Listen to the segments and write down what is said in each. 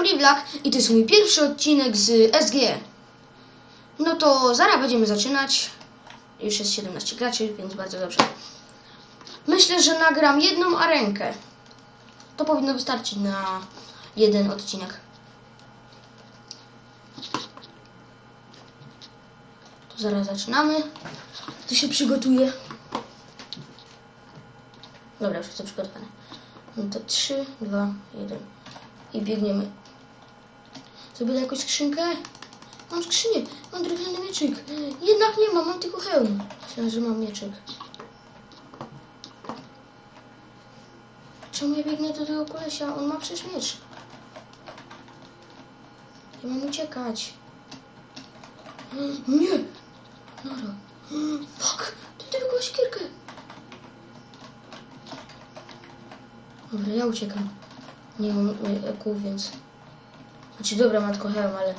jestem Rivlak i to jest mój pierwszy odcinek z SG. No to zaraz będziemy zaczynać. Już jest 17 graczy, więc bardzo dobrze. Myślę, że nagram jedną arenkę. To powinno wystarczyć na jeden odcinek. To zaraz zaczynamy. To się przygotuję. Dobra, już jestem przygotowany. No to 3, 2, 1 i biegniemy. Zrobię jakąś skrzynkę? Mam skrzynię, mam drewniany mieczyk. Jednak nie mam, mam tylko hełm. Myślałem, że mam mieczyk. Czemu ja biegnę do tego kolesia? On ma przecież miecz. Ja mam uciekać. Nie! Nara. Fuck! Ty tylko siekierkę. Dobra, ja uciekam. Nie mam eku, więc... Znaczy, dobra, matko hełm, ale...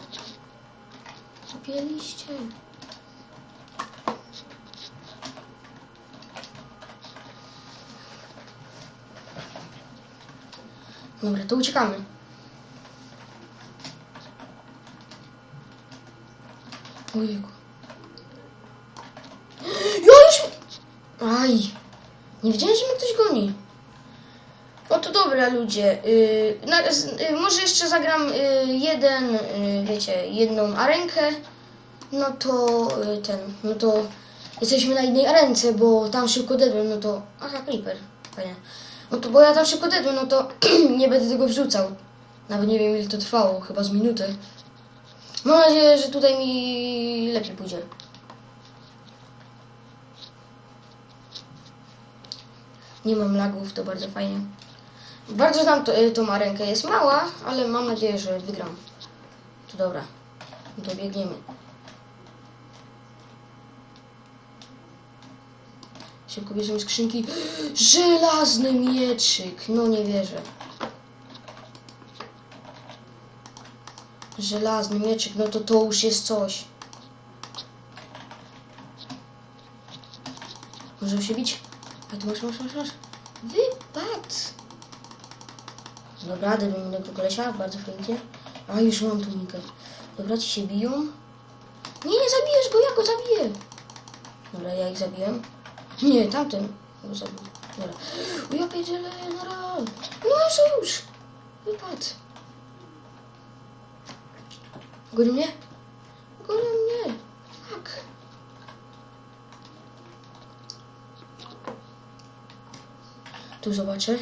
Kupieliście. Dobra, to uciekamy. Ojejku. Ja już... Aj. Nie wiedziałem, że mnie ktoś goni. To dobra, ludzie. Yy, na, z, yy, może jeszcze zagram yy, jeden, yy, wiecie, jedną arenkę. No to yy, ten, no to jesteśmy na jednej arence, bo tam szybko dedłem, no to... Aha, Creeper, fajnie. No to bo ja tam szybko dedłem, no to nie będę tego wrzucał. Nawet nie wiem ile to trwało, chyba z minuty. Mam nadzieję, że tutaj mi lepiej pójdzie. Nie mam lagów, to bardzo fajnie. Bardzo znam to, y, tą. Jest mała, ale mam nadzieję, że wygram. To dobra. No to biegniemy. Szybko bierzemy skrzynki. Żelazny mieczyk. No nie wierzę. Żelazny mieczyk, no to to już jest coś. Możemy się bić? A tu masz, masz, masz, masz. Dobra, dajmy innego kolesia, bardzo fajnie. A, już mam tunikę. Dobra, ci się biją. Nie, nie zabijesz go, ja go zabiję. Dobra, ja ich zabiłem. Nie, tamten go zabił. Dobra. O, ja pierdzielę, nara. No, sojusz. Wypad. Goni mnie? Goni mnie. Fuck. Tu zobaczę.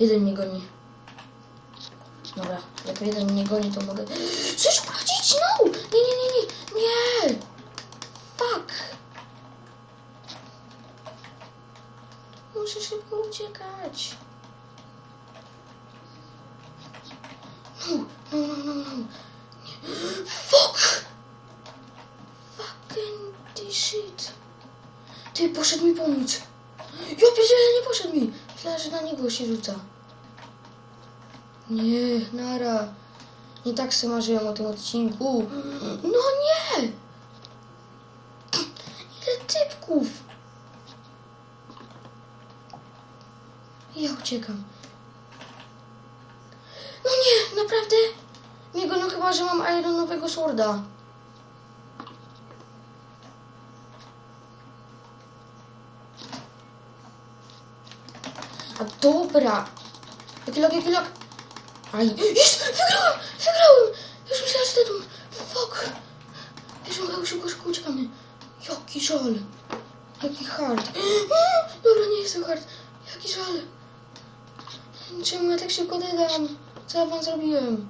Jeden mnie goni. Jak jeden mnie goni, to mogę... Chcesz wchodzić? No! Nie, nie, nie, nie! Nie! Fuck! Muszę szybko uciekać. No, no, no, no, no. Nie. Fuck! Fucking this shit. Ty, poszedł mi pomóc. Ja pierdzielę, nie poszedł mi. Myślałem, że na niego się rzuca. Nie, nara. Nie tak sobie marzyłem o tym odcinku. No nie! Ile typków! Ja uciekam. No nie, naprawdę? Nie go, no chyba, że mam ironowego sworda. A dobra. Jaki log, jaki log? Aj, jest! Wygrałem! Wygrałem! Już myślałem, że dedłem. Fuck! Już szybko, szybko, szybko uciekamy. Jaki żal. Jaki hard. Dobra, nie jestem hard. Jaki żal. Czemu ja tak szybko dedam? Co ja wam zrobiłem?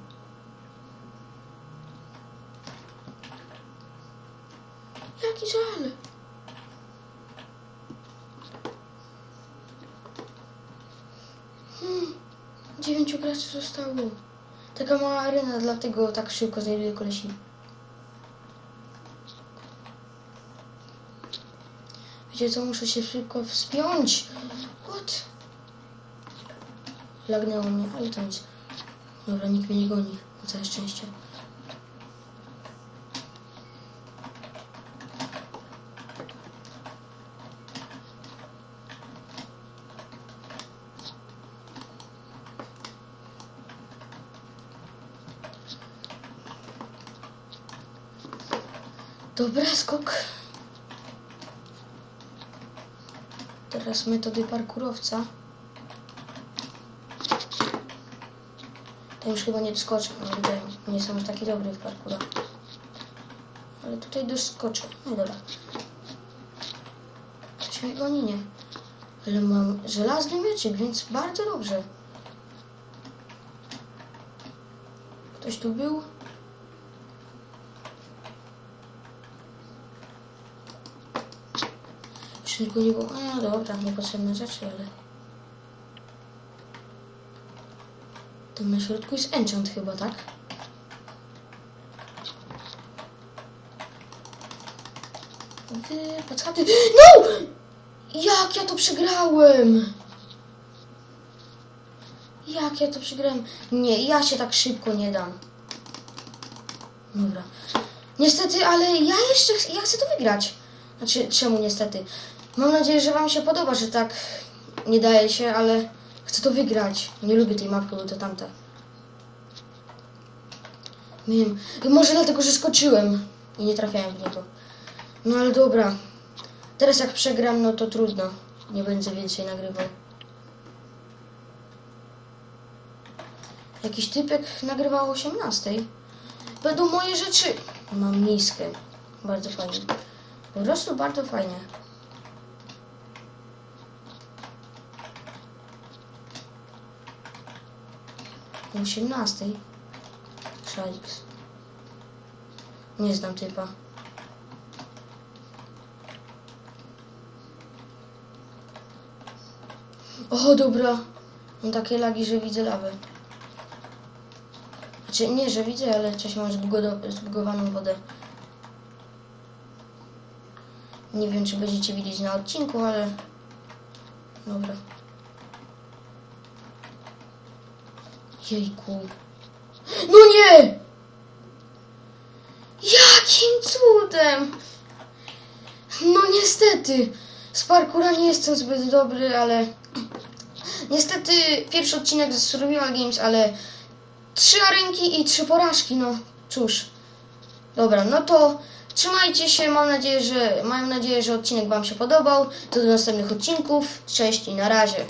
Jaki żal. Dziewięciu graczy zostało. Taka mała arena, dlatego tak szybko znajduję kolesi. Wiecie co, muszę się szybko wspiąć. What? Lagnęło mnie, ale to nic. Dobra, nikt mnie nie goni. Na całe szczęście. Dobra, skok. Teraz metody parkurowca. To już chyba nie mi się. Nie jestem taki dobry w parkurach. Ale tutaj doskoczę. No dobra. Coś mnie goni, nie? Ale mam żelazny mieczyk, więc bardzo dobrze. Ktoś tu był? Było. A dobra, niepotrzebne rzeczy, ale. Tam na środku jest enchant chyba, tak? Wypad z chaty. No! Jak ja to przegrałem? Jak ja to przegrałem? Nie, ja się tak szybko nie dam. Dobra. Niestety, ale ja jeszcze ch- ja chcę to wygrać. Znaczy, czemu niestety? Mam nadzieję, że Wam się podoba, że tak nie daje się, ale chcę to wygrać. Nie lubię tej mapki, bo to tamta. Nie wiem, może dlatego, że skoczyłem i nie trafiałem w niego. No ale dobra. Teraz jak przegram, no to trudno. Nie będę więcej nagrywał. Jakiś typek nagrywał o 18. Będą moje rzeczy. Mam miskę. Bardzo fajnie. Po prostu bardzo fajnie. O 18. Szaliks. Nie znam typa. O, dobra. Mam takie lagi, że widzę lawę. Znaczy, nie, że widzę, ale coś mam zbugowaną wodę. Nie wiem, czy będziecie widzieć na odcinku, ale... Dobra. Jejku. No nie! Jakim cudem! No niestety. Z parkura nie jestem zbyt dobry, ale... Niestety pierwszy odcinek z Survival Games, ale... Trzy arenki i trzy porażki, no cóż. Dobra, no to trzymajcie się, mam nadzieję, że mam nadzieję, że odcinek Wam się podobał. To do następnych odcinków. Cześć i na razie.